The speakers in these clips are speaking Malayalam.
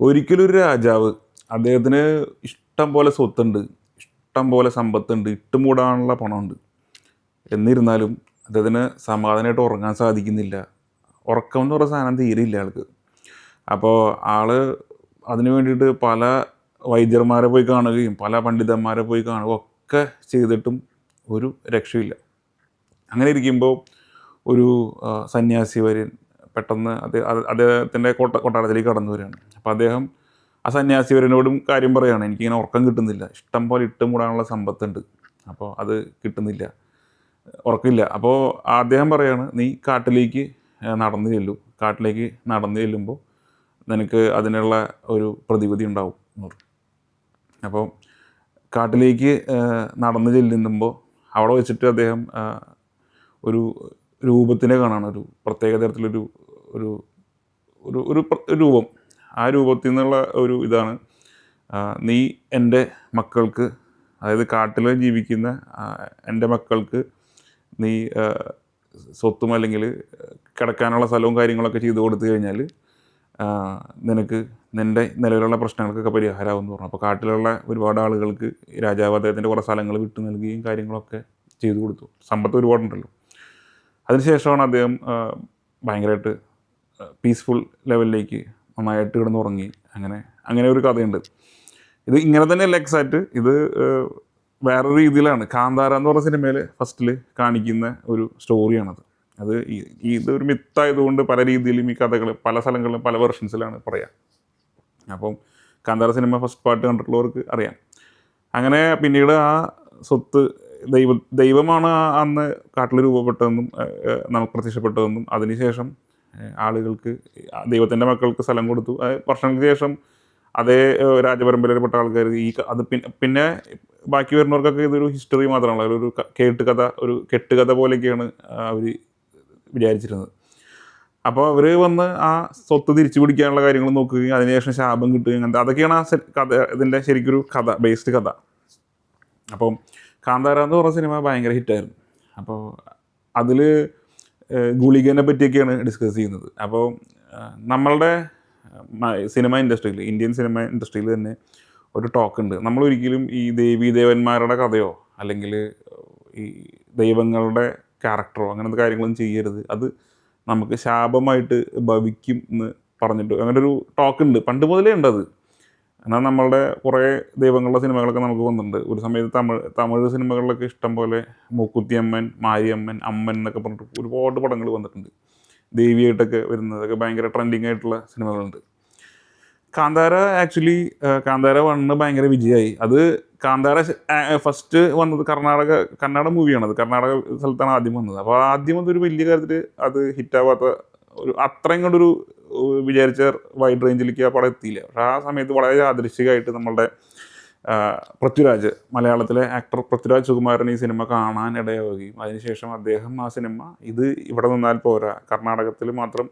ഒരിക്കലും ഒരു രാജാവ് അദ്ദേഹത്തിന് ഇഷ്ടം പോലെ സ്വത്തുണ്ട് ഇഷ്ടം പോലെ സമ്പത്തുണ്ട് ഇട്ടുമൂടാനുള്ള പണമുണ്ട്. എന്നിരുന്നാലും അദ്ദേഹത്തിന് സമാധാനമായിട്ട് ഉറങ്ങാൻ സാധിക്കുന്നില്ല. ഉറക്കം എന്ന് പറയുന്ന സാധനം തീരെയില്ല ആൾക്ക്. അപ്പോൾ ആൾ അതിനു വേണ്ടിയിട്ട് പല വൈദ്യന്മാരെ പോയി കാണുകയും പല പണ്ഡിതന്മാരെ പോയി കാണുകയും ഒക്കെ ചെയ്തിട്ടും ഒരു രക്ഷയില്ല അങ്ങനെ ഇരിക്കുമ്പോൾ ഒരു സന്യാസി വര്യൻ പെട്ടെന്ന് അത് അദ്ദേഹത്തിന്റെ കൊട്ട കൊട്ടാരത്തിലേക്ക് കടന്നു വരികയാണ്. അപ്പോൾ അദ്ദേഹം ആ സന്യാസിവരനോടും കാര്യം പറയുകയാണ് എനിക്കിങ്ങനെ ഉറക്കം കിട്ടുന്നില്ല. ഇഷ്ടം പോലെ ഇട്ട് മൂടാനുള്ള സമ്പത്തുണ്ട്. അപ്പോൾ അത് കിട്ടുന്നില്ല. ഉറക്കില്ല. അപ്പോൾ അദ്ദേഹം പറയുകയാണ് നീ കാട്ടിലേക്ക് നടന്നു ചെല്ലു. കാട്ടിലേക്ക് നടന്നു ചെല്ലുമ്പോൾ നിനക്ക് അതിനുള്ള ഒരു പ്രതിവിധി ഉണ്ടാവും. അപ്പോൾ കാട്ടിലേക്ക് നടന്നു ചെല്ലുമ്പോൾ അവിടെ വെച്ചിട്ട് അദ്ദേഹം ഒരു രൂപത്തിനെ കാണാണ്. ഒരു പ്രത്യേക തരത്തിലൊരു ഒരു ഒരു ഒരു രൂപം. ആ രൂപത്തിൽ നിന്നുള്ള ഒരു ഇതാണ്. നീ എന്റെ മക്കൾക്ക് അതായത് കാട്ടിൽ ജീവിക്കുന്ന എന്റെ മക്കൾക്ക് നീ സ്വത്തും അല്ലെങ്കിൽ കിടക്കാനുള്ള സ്ഥലവും കാര്യങ്ങളൊക്കെ ചെയ്തു കൊടുത്തു കഴിഞ്ഞാൽ നിനക്ക് നിന്റെ നിലവിലുള്ള പ്രശ്നങ്ങൾക്കൊക്കെ പരിഹാരമാവും എന്ന് പറഞ്ഞു. അപ്പോൾ കാട്ടിലുള്ള ഒരുപാട് ആളുകൾക്ക് രാജാവ് അദ്ദേഹത്തിന്റെ കുറേ സ്ഥലങ്ങൾ വിട്ടു നൽകുകയും കാര്യങ്ങളൊക്കെ ചെയ്തു കൊടുത്തു. സമ്പത്ത് ഒരുപാടുണ്ടല്ലോ. അതിനുശേഷമാണ് അദ്ദേഹം ഭയങ്കരമായിട്ട് പീസ്ഫുൾ ലെവലിലേക്ക് നന്നായിട്ട് കിടന്നുറങ്ങി. അങ്ങനെ അങ്ങനെ ഒരു കഥയുണ്ട്. ഇത് ഇങ്ങനെ തന്നെയല്ല എക്സാക്റ്റ് ഇത് വേറൊരു രീതിയിലാണ്. കാന്താര എന്ന് പറഞ്ഞ സിനിമയിൽ ഫസ്റ്റിൽ കാണിക്കുന്ന ഒരു സ്റ്റോറിയാണത് അത് ഈ ഇതൊരു മിത്തായതുകൊണ്ട് പല രീതിയിലും ഈ കഥകൾ പല സ്ഥലങ്ങളിലും പല വെർഷൻസിലാണ് പറയാം. അപ്പം കാന്താര സിനിമ ഫസ്റ്റ് പാർട്ട് കണ്ടിട്ടുള്ളവർക്ക് അറിയാം. അങ്ങനെ പിന്നീട് ആ സ്വത്ത് ദൈവ ദൈവമാണ് അന്ന് കാട്ടിൽ രൂപപ്പെട്ടതെന്നും നമുക്ക് പ്രത്യക്ഷപ്പെട്ടതെന്നും അതിനുശേഷം ആളുകൾക്ക് ദൈവത്തിന്റെ മക്കൾക്ക് സ്ഥലം കൊടുത്തു. വർഷങ്ങൾക്ക് ശേഷം അതേ രാജപരമ്പരയിൽപ്പെട്ട ആൾക്കാർ ഈ അത് പിന്നെ ബാക്കി വരുന്നവർക്കൊക്കെ ഇതൊരു ഹിസ്റ്ററി മാത്രമല്ല ഒരു കേട്ട് കഥ ഒരു കെട്ടുകഥ പോലെയൊക്കെയാണ് അവർ വിചാരിച്ചിരുന്നത്. അപ്പോൾ അവർ വന്ന് ആ സ്വത്ത് തിരിച്ചു പിടിക്കാനുള്ള കാര്യങ്ങൾ നോക്കുകയും അതിനുശേഷം ശാപം കിട്ടുകയും അങ്ങനത്തെ അതൊക്കെയാണ് ആ കഥ ഇതിന്റെ ശരിക്കൊരു കഥ ബേസ്ഡ് കഥ. അപ്പം കാന്താര എന്ന് പറഞ്ഞ സിനിമ ഭയങ്കര ഹിറ്റായിരുന്നു. അപ്പോൾ അതിൽ ഗുളികനെ പറ്റിയൊക്കെയാണ് ഡിസ്കസ് ചെയ്യുന്നത്. അപ്പോൾ നമ്മളുടെ സിനിമ ഇൻഡസ്ട്രിയിൽ ഇന്ത്യൻ സിനിമ ഇൻഡസ്ട്രിയിൽ തന്നെ ഒരു ടോക്ക് ഉണ്ട്. നമ്മൾ ഒരിക്കലും ഈ ദേവി ദേവന്മാരുടെ കഥയോ അല്ലെങ്കിൽ ഈ ദൈവങ്ങളുടെ ക്യാരക്ടറോ അങ്ങനത്തെ കാര്യങ്ങളൊന്നും ചെയ്യരുത്. അത് നമുക്ക് ശാപമായിട്ട് ഭവിക്കും എന്ന് പറഞ്ഞിട്ട് അങ്ങനെ ഒരു ടോക്ക് ഉണ്ട്. പണ്ട് മുതലേ ഉണ്ട് അത് എന്നാൽ നമ്മളുടെ കുറേ ദൈവങ്ങളുടെ സിനിമകളൊക്കെ നമുക്ക് വന്നിട്ടുണ്ട്. ഒരു സമയത്ത് തമിഴ് തമിഴ് സിനിമകളിലൊക്കെ ഇഷ്ടം പോലെ മൂക്കുത്തിയമ്മൻ മാരിയമ്മൻ അമ്മൻ എന്നൊക്കെ പറഞ്ഞിട്ട് ഒരുപാട് പടങ്ങൾ വന്നിട്ടുണ്ട്. ദേവിയായിട്ടൊക്കെ വരുന്നതൊക്കെ ഭയങ്കര ട്രെൻഡിങ് ആയിട്ടുള്ള സിനിമകളുണ്ട്. കാന്താര ആക്ച്വലി കാന്താര വണ്ണ് ഭയങ്കര വിജയമായി. അത് കാന്താര ഫസ്റ്റ് വന്നത് കർണാടക കർണാടക മൂവിയാണ് അത് കർണാടക സ്ഥലത്താണ് ആദ്യം വന്നത്. അപ്പോൾ ആദ്യം അതൊരു വലിയ കാര്യത്തിൽ അത് ഹിറ്റാവാത്ത ഒരു അത്രയും കൊണ്ടൊരു വിചാരിച്ച വൈഡ് റേഞ്ചിലേക്ക് ആ പടം എത്തിയില്ല. പക്ഷേ ആ സമയത്ത് വളരെ യാദൃശികമായിട്ട് നമ്മളുടെ പൃഥ്വിരാജ് മലയാളത്തിലെ ആക്ടർ പൃഥ്വിരാജ് സുകുമാരൻ ഈ സിനിമ കാണാൻ ഇടയാവുകയും അതിനുശേഷം അദ്ദേഹം ആ സിനിമ ഇത് ഇവിടെ നിന്നാൽ പോരാ. കർണാടകത്തിൽ മാത്രം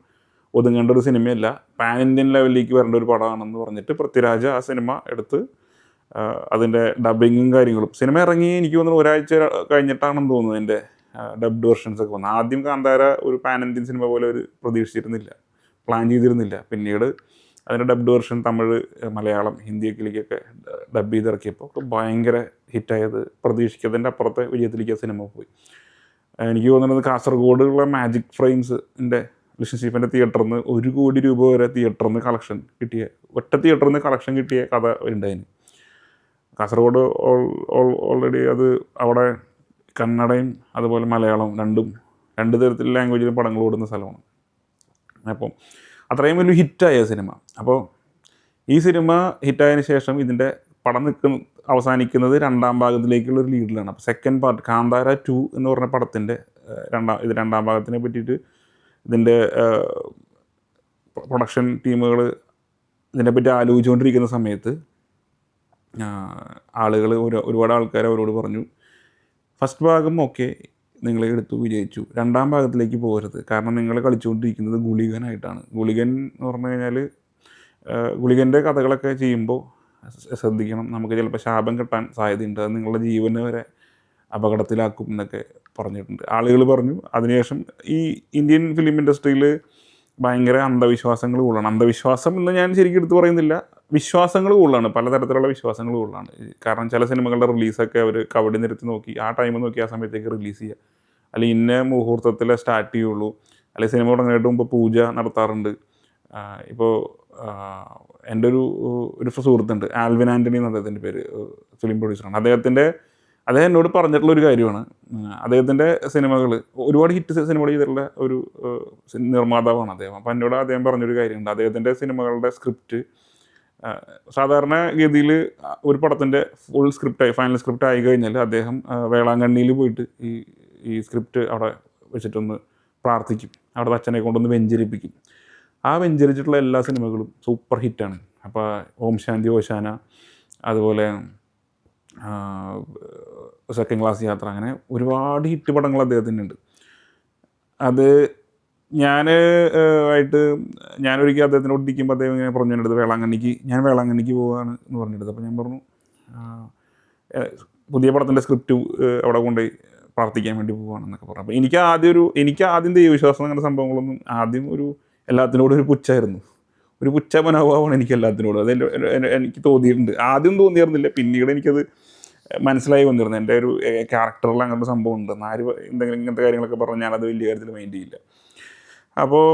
ഒതുങ്ങേണ്ട ഒരു സിനിമയല്ല പാൻ ഇന്ത്യൻ ലെവലിലേക്ക് വരേണ്ട ഒരു പടമാണെന്ന് പറഞ്ഞിട്ട് പൃഥ്വിരാജ് ആ സിനിമ എടുത്ത് അതിന്റെ ഡബിങ്ങും കാര്യങ്ങളും. സിനിമ ഇറങ്ങി എനിക്ക് തോന്നുന്നു ഒരാഴ്ച കഴിഞ്ഞിട്ടാണെന്ന് തോന്നുന്നു എന്റെ ഡബ്ഡ് വെർഷൻസ് ഒക്കെ വന്നത് ആദ്യം കാന്താര ഒരു പാൻ ഇന്ത്യൻ സിനിമ പോലെ ഒരു പ്രതീക്ഷിച്ചിരുന്നില്ല. പ്ലാൻ ചെയ്തിരുന്നില്ല. പിന്നീട് അതിന്റെ ഡബ്ഡ് വെർഷൻ തമിഴ് മലയാളം ഹിന്ദിയൊക്കെയൊക്കെ ഡബ് ചെയ്തിറക്കിയപ്പോൾ ഭയങ്കര ഹിറ്റായത് പ്രതീക്ഷിക്കുന്നതിന്റെ അപ്പുറത്തെ വിജയത്തിലേക്ക് ആ സിനിമ പോയി. എനിക്ക് തോന്നുന്നത് കാസർഗോഡുള്ള മാജിക് ഫ്രെയിംസിന്റെ ലിഷൻ തിയേറ്ററിൽ നിന്ന് ഒരു കോടി രൂപ വരെ തിയേറ്ററിൽ നിന്ന് കളക്ഷൻ കിട്ടിയ ഒറ്റ തിയേറ്ററിൽ നിന്ന് കളക്ഷൻ കിട്ടിയ കഥ ഉണ്ടായിന് കാസർഗോഡ് ഓൾറെഡി അത് അവിടെ കന്നഡയും അതുപോലെ മലയാളം രണ്ടും രണ്ട് തരത്തിലുള്ള ലാംഗ്വേജിലും പടങ്ങൾ ഓടുന്ന സ്ഥലമാണ്. അപ്പം അത്രയും വലിയ ഹിറ്റായ സിനിമ. അപ്പോൾ ഈ സിനിമ ഹിറ്റായതിനു ശേഷം ഇതിന്റെ പടം നിൽക്കുന്ന അവസാനിക്കുന്നത് രണ്ടാം ഭാഗത്തിലേക്കുള്ള ഒരു ലീഡിലാണ് അപ്പോൾ സെക്കൻഡ് പാർട്ട് കാന്താര ടു എന്ന് പറഞ്ഞ പടത്തിന്റെ രണ്ടാം ഇത് രണ്ടാം ഭാഗത്തിനെ പറ്റിയിട്ട് ഇതിന്റെ പ്രൊഡക്ഷൻ ടീമുകൾ ഇതിനെപ്പറ്റി ആലോചിച്ചുകൊണ്ടിരിക്കുന്ന സമയത്ത് ആളുകൾ ഒരു ഒരുപാട് ആൾക്കാർ അവരോട് പറഞ്ഞു ഫസ്റ്റ് ഭാഗം ഓക്കെ നിങ്ങൾ എടുത്തു വിജയിച്ചു. രണ്ടാം ഭാഗത്തിലേക്ക് പോകരുത്. കാരണം നിങ്ങൾ കളിച്ചുകൊണ്ടിരിക്കുന്നത് ഗുളികനായിട്ടാണ്. ഗുളികൻ എന്ന് പറഞ്ഞു കഴിഞ്ഞാൽ ഗുളികന്റെ കഥകളൊക്കെ ചെയ്യുമ്പോൾ ശ്രദ്ധിക്കണം. നമുക്ക് ചിലപ്പോൾ ശാപം കിട്ടാൻ സാധ്യതയുണ്ട്. അത് നിങ്ങളുടെ ജീവനെ വരെ അപകടത്തിലാക്കും എന്നൊക്കെ പറഞ്ഞിട്ടുണ്ട്. ആളുകൾ പറഞ്ഞു. അതിനുശേഷം ഈ ഇന്ത്യൻ ഫിലിം ഇൻഡസ്ട്രിയിൽ ഭയങ്കര അന്ധവിശ്വാസങ്ങൾ കൂടുതലാണ് അന്ധവിശ്വാസം എന്ന് ഞാൻ ശരിക്കും എടുത്തു പറയുന്നില്ല. വിശ്വാസങ്ങൾ കൂടുതലാണ്. പലതരത്തിലുള്ള വിശ്വാസങ്ങൾ കൂടുതലാണ്. കാരണം ചില സിനിമകളുടെ റിലീസൊക്കെ അവർ കവടി നിരത്തി നോക്കി ആ ടൈം നോക്കി ആ സമയത്തേക്ക് റിലീസ് ചെയ്യുക അല്ലെങ്കിൽ ഇന്ന മുഹൂർത്തത്തിലെ സ്റ്റാർട്ട് ചെയ്യുള്ളൂ. അല്ലെങ്കിൽ സിനിമ തുടങ്ങാനായിട്ട് മുമ്പ് പൂജ നടത്താറുണ്ട്. ഇപ്പോൾ എന്റെ ഒരു ഒരു സുഹൃത്തുണ്ട്. ആൽവിൻ ആന്റണി എന്ന അദ്ദേഹത്തിന്റെ പേര് ഫിലിം പ്രൊഡ്യൂസറാണ് അദ്ദേഹത്തിന്റെ അദ്ദേഹം എന്നോട് പറഞ്ഞിട്ടുള്ള ഒരു കാര്യമാണ്. അദ്ദേഹത്തിന്റെ സിനിമകൾ ഒരുപാട് ഹിറ്റ് സിനിമകൾ ചെയ്തിട്ടുള്ള ഒരു നിർമ്മാതാവാണ് അദ്ദേഹം. അപ്പോൾ എന്നോട് അദ്ദേഹം പറഞ്ഞൊരു കാര്യമുണ്ട്. അദ്ദേഹത്തിന്റെ സിനിമകളുടെ സ്ക്രിപ്റ്റ് സാധാരണ ഗതിയിൽ ഒരു പടത്തിന്റെ ഫുൾ സ്ക്രിപ്റ്റായി ഫൈനൽ സ്ക്രിപ്റ്റ് ആയി കഴിഞ്ഞാൽ അദ്ദേഹം വേളാങ്കണ്ണിയിൽ പോയിട്ട് ഈ ഈ സ്ക്രിപ്റ്റ് അവിടെ വെച്ചിട്ടൊന്ന് പ്രാർത്ഥിക്കും. അവിടെ അച്ഛനെ കൊണ്ടൊന്ന് വെഞ്ചരിപ്പിക്കും. ആ വെഞ്ചരിച്ചിട്ടുള്ള എല്ലാ സിനിമകളും സൂപ്പർ ഹിറ്റാണ് അപ്പോൾ ഓം ശാന്തി ഓശാന അതുപോലെ സെക്കൻഡ് ക്ലാസ് യാത്ര അങ്ങനെ ഒരുപാട് ഹിറ്റ് പടങ്ങൾ അദ്ദേഹത്തിനുണ്ട്. അത് ഞാൻ ആയിട്ട് ഞാനൊരിക്കൽ അദ്ദേഹത്തിനോട് ഇരിക്കുമ്പോൾ അദ്ദേഹം ഇങ്ങനെ പറഞ്ഞു എന്റെ അടുത്ത് വേളാങ്കണ്ണിക്ക് ഞാൻ വേളാങ്കണ്ണിക്ക് പോവുകയാണ് എന്ന് പറഞ്ഞെടുത്ത് അപ്പോൾ ഞാൻ പറഞ്ഞു പുതിയ പടത്തിന്റെ സ്ക്രിപ്റ്റ് അവിടെ കൊണ്ടുപോയി പ്രാർത്ഥിക്കാൻ വേണ്ടി പോവുകയാണെന്നൊക്കെ പറഞ്ഞു. അപ്പോൾ എനിക്ക് ആദ്യം ഒരു എനിക്ക് ആദ്യം ദൈവവിശ്വാസം അങ്ങനെ സംഭവങ്ങളൊന്നും ആദ്യം ഒരു എല്ലാത്തിനോടും ഒരു പുച്ഛായിരുന്നു ഒരു പുച്ഛ മനോഭാവമാണ് എനിക്ക് എല്ലാത്തിനോടും. അത് എനിക്ക് തോന്നിയിട്ടുണ്ട്. ആദ്യം തോന്നിയിരുന്നില്ല. പിന്നീട് എനിക്കത് മനസ്സിലായി വന്നിരുന്നു. എന്റെ ഒരു ക്യാരക്ടറിൽ അങ്ങനത്തെ സംഭവം ഉണ്ട്. ആര് എന്തെങ്കിലും ഇങ്ങനത്തെ കാര്യങ്ങളൊക്കെ പറഞ്ഞാൽ ഞാനത് വലിയ കാര്യത്തിൽ മൈൻഡ് ചെയ്യില്ല. അപ്പോൾ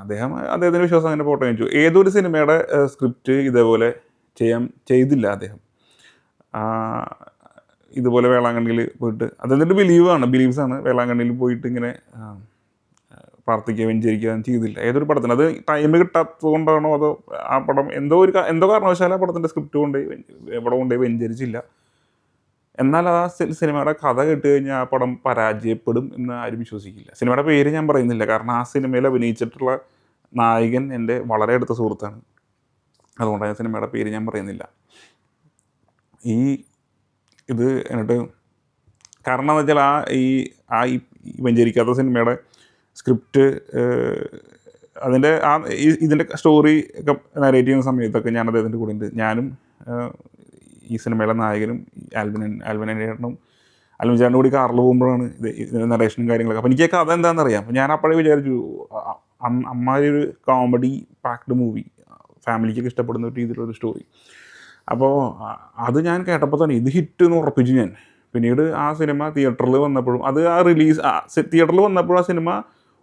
അദ്ദേഹം അദ്ദേഹത്തിന്റെ വിശ്വാസം അങ്ങനെ പോട്ടെ ചോദിച്ചു ഏതൊരു സിനിമയുടെ സ്ക്രിപ്റ്റ് ഇതേപോലെ ചെയ്യാൻ ചെയ്തില്ല അദ്ദേഹം. ഇതുപോലെ വേളാങ്കണ്ണിയിൽ പോയിട്ട് അദ്ദേഹത്തിന്റെ ബിലീവാണ് ബിലീവ്സാണ് വേളാങ്കണ്ണിയിൽ പോയിട്ട് ഇങ്ങനെ ആ, പ്രാർത്ഥിക്കുക വെഞ്ചരിക്കുക ചെയ്തില്ല. ഏതൊരു പടത്തിന് അത് ടൈം കിട്ടാത്തത് കൊണ്ടാണോ അതോ ആ പടം എന്തോ ഒരു എന്തോ കാരണവശാലും ആ പടത്തിന്റെ സ്ക്രിപ്റ്റ് കൊണ്ടുപോയി പടം കൊണ്ടുപോയി വെഞ്ചരിച്ചില്ല. എന്നാൽ ആ സിനിമയുടെ കഥ കേട്ട് കഴിഞ്ഞാൽ ആ പടം പരാജയപ്പെടും എന്ന് ആരും വിശ്വസിക്കില്ല. സിനിമയുടെ പേര് ഞാൻ പറയുന്നില്ല. കാരണം ആ സിനിമയിൽ അഭിനയിച്ചിട്ടുള്ള നായകൻ എന്റെ വളരെ അടുത്ത സുഹൃത്താണ്. അതുകൊണ്ടാണ് ഞാൻ സിനിമയുടെ പേര് ഞാൻ പറയുന്നില്ല. ഈ ഇത് എന്നിട്ട് കാരണം എന്ന് വെച്ചാൽ ആ ഈ ആ ഈ വഞ്ചരിക്കാത്ത സിനിമയുടെ സ്ക്രിപ്റ്റ് അതിന്റെ ആ ഇതിന്റെ സ്റ്റോറി ഒക്കെ നരേറ്റ് ചെയ്യുന്ന സമയത്തൊക്കെ ഞാൻ അദ്ദേഹത്തിന്റെ കൂടെ ഉണ്ട് ഞാനും ഈ സിനിമയിലെ നായകനും ആൽബിനൻ ആൽബിൻ ആൽബിൻ ചേട്ടനും കൂടി കാറിൽ പോകുമ്പോഴാണ് ഇത് ഇതിന്റെ നറേഷനും കാര്യങ്ങളൊക്കെ. അപ്പോൾ എനിക്ക് കഥ എന്താണെന്നറിയാം അപ്പോൾ ഞാൻ അപ്പോഴേ വിചാരിച്ചു അമ്മാതിരി ഒരു കോമഡി പാക്ഡ് മൂവി ഫാമിലിക്കൊക്കെ ഇഷ്ടപ്പെടുന്ന ഒരു രീതിയിലുള്ള സ്റ്റോറി അപ്പോൾ അത് ഞാൻ കേട്ടപ്പോൾ തന്നെ ഇത് ഹിറ്റ് എന്ന് ഉറപ്പിച്ചു ഞാൻ. പിന്നീട് ആ സിനിമ തിയേറ്ററിൽ വന്നപ്പോഴും അത് ആ റിലീസ് തിയേറ്ററിൽ വന്നപ്പോഴും ആ സിനിമ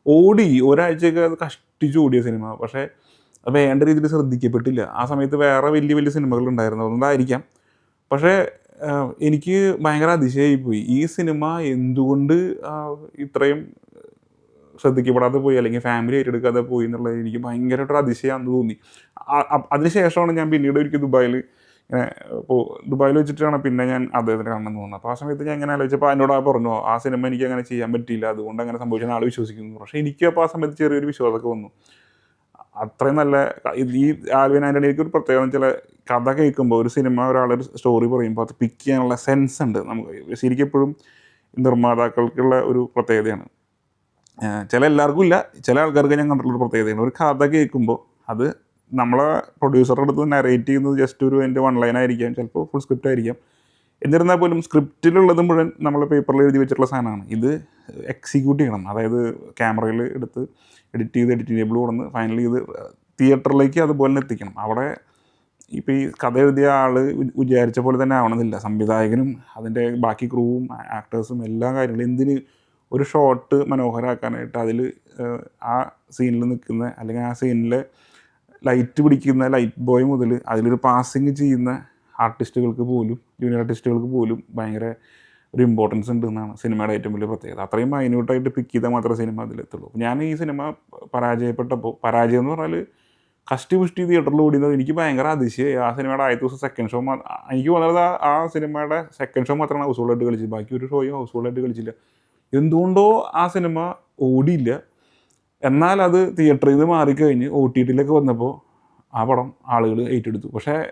ഓടി. ഒരാഴ്ചയൊക്കെ അത് കഷ്ടിച്ച് ഓടിയ സിനിമ. പക്ഷേ വേണ്ട രീതിയിൽ ശ്രദ്ധിക്കപ്പെട്ടില്ല. ആ സമയത്ത് വേറെ വലിയ വലിയ സിനിമകൾ ഉണ്ടായിരുന്നു അതുകൊണ്ടായിരിക്കാം പക്ഷേ എനിക്ക് ഭയങ്കര അതിശയായി പോയി. ഈ സിനിമ എന്തുകൊണ്ട് ഇത്രയും ശ്രദ്ധിക്കപ്പെടാതെ പോയി അല്ലെങ്കിൽ ഫാമിലി ഏറ്റെടുക്കാതെ പോയി എന്നുള്ളത് എനിക്ക് ഭയങ്കരമായിട്ടൊരു അതിശയമാണെന്ന് തോന്നി. അതിനുശേഷമാണ് ഞാൻ പിന്നീട് ഒരിക്കൽ ദുബായിൽ ഇങ്ങനെ ഇപ്പോൾ ദുബായിൽ വെച്ചിട്ടാണ് പിന്നെ ഞാൻ അദ്ദേഹത്തിന് കാണണമെന്ന് തോന്നുന്നത്. അപ്പോൾ ആ സമയത്ത് ഞാൻ ഇങ്ങനെ ആലോചിച്ചപ്പോൾ എന്നോട് ആ പറഞ്ഞു ആ സിനിമ എനിക്ക് അങ്ങനെ ചെയ്യാൻ പറ്റിയില്ല. അതുകൊണ്ട് അങ്ങനെ സംഭവിച്ചാൽ ആൾ വിശ്വസിക്കുന്നു. പക്ഷേ എനിക്ക് അപ്പോൾ ആ സമയത്ത് ചെറിയൊരു വിശ്വാസമൊക്കെ വന്നു. അത്രയും നല്ല ഈ ആൽവിൻ ആന്റണിക്ക് ഒരു പ്രത്യേകത ചില കഥ കേൾക്കുമ്പോൾ ഒരു സിനിമ ഒരാളൊരു സ്റ്റോറി പറയുമ്പോൾ അത് പിക്ക് ചെയ്യാനുള്ള സെൻസ് ഉണ്ട് നമുക്ക്. ശരിക്കും എപ്പോഴും നിർമ്മാതാക്കൾക്കുള്ള ഒരു പ്രത്യേകതയാണ്. ചില എല്ലാവർക്കും ഇല്ല. ചില ആൾക്കാർക്ക് ഞാൻ കണ്ടിട്ടുള്ള പ്രത്യേകതയാണ്. ഒരു കഥ കേൾക്കുമ്പോൾ അത് നമ്മളെ പ്രൊഡ്യൂസറുടെ അടുത്ത് നറേറ്റ് ചെയ്യുന്നത് ജസ്റ്റ് ഒരു എന്റെ വൺ ലൈൻ ആയിരിക്കാം. ചിലപ്പോൾ ഫുൾ സ്ക്രിപ്റ്റ് ആയിരിക്കാം. എന്നിരുന്നാൽ പോലും സ്ക്രിപ്റ്റിലുള്ളത് മുഴുവൻ നമ്മൾ പേപ്പറിൽ എഴുതി വെച്ചിട്ടുള്ള സാധനമാണ്. ഇത് എക്സിക്യൂട്ട് ചെയ്യണം. അതായത് ക്യാമറയിൽ എടുത്ത് എഡിറ്റ് ചെയ്ത് എഡിറ്റിംഗ് ടേബിൾ കൊടുന്ന് ഫൈനലി ഇത് തിയേറ്ററിലേക്ക് അതുപോലെ എത്തിക്കണം. അവിടെ ഇപ്പോൾ ഈ കഥ എഴുതിയ ആൾ വിചാരിച്ച പോലെ തന്നെ ആവണമെന്നില്ല. സംവിധായകനും അതിന്റെ ബാക്കി ക്രൂവും ആക്ടേഴ്സും എല്ലാ കാര്യങ്ങളും എന്തിന് ഒരു ഷോട്ട് മനോഹരമാക്കാനായിട്ട് അതിൽ ആ സീനിൽ നിൽക്കുന്ന അല്ലെങ്കിൽ ആ സീനിലെ ലൈറ്റ് പിടിക്കുന്ന ലൈറ്റ് ബോയ് മുതൽ അതിലൊരു പാസിങ് ചെയ്യുന്ന ആർട്ടിസ്റ്റുകൾക്ക് പോലും ജൂനിയർ ആർട്ടിസ്റ്റുകൾക്ക് പോലും ഭയങ്കര ഒരു ഇമ്പോർട്ടൻസ് ഉണ്ട് എന്നാണ് സിനിമയുടെ ഏറ്റവും വലിയ പ്രത്യേകത. അത്രയും മൈന്യൂട്ടായിട്ട് പിക്ക് ചെയ്താൽ മാത്രമേ സിനിമ അതിലെത്തുള്ളൂ. ഞാൻ ഈ സിനിമ പരാജയപ്പെട്ടപ്പോൾ പരാജയം എന്ന് പറഞ്ഞാൽ കഷ്ടി പുഷ്ടി തിയേറ്ററിൽ ഓടിയത് എനിക്ക് ഭയങ്കര അതിശയമായി. ആ സിനിമയുടെ ആദ്യത്തെ ദിവസം സെക്കൻഡ് ഷോ എനിക്ക് ആ- ആ സിനിമയുടെ സെക്കൻഡ് ഷോ മാത്രമാണ് ഹൗസ് ഹോളായിട്ട് കളിച്ചത്. ബാക്കി ഒരു ഷോയും ഹൗസ് ഹോളായിട്ട് കളിച്ചില്ല. എന്തുകൊണ്ടോ ആ സിനിമ ഓടിയില്ല. എന്നാൽ അത് തിയേറ്ററിൽ നിന്ന് മാറിക്കഴിഞ്ഞ് ഒ ടി ടിയിലൊക്കെ വന്നപ്പോൾ ആ പടം ആളുകൾ ഏറ്റെടുത്തു. പക്ഷേ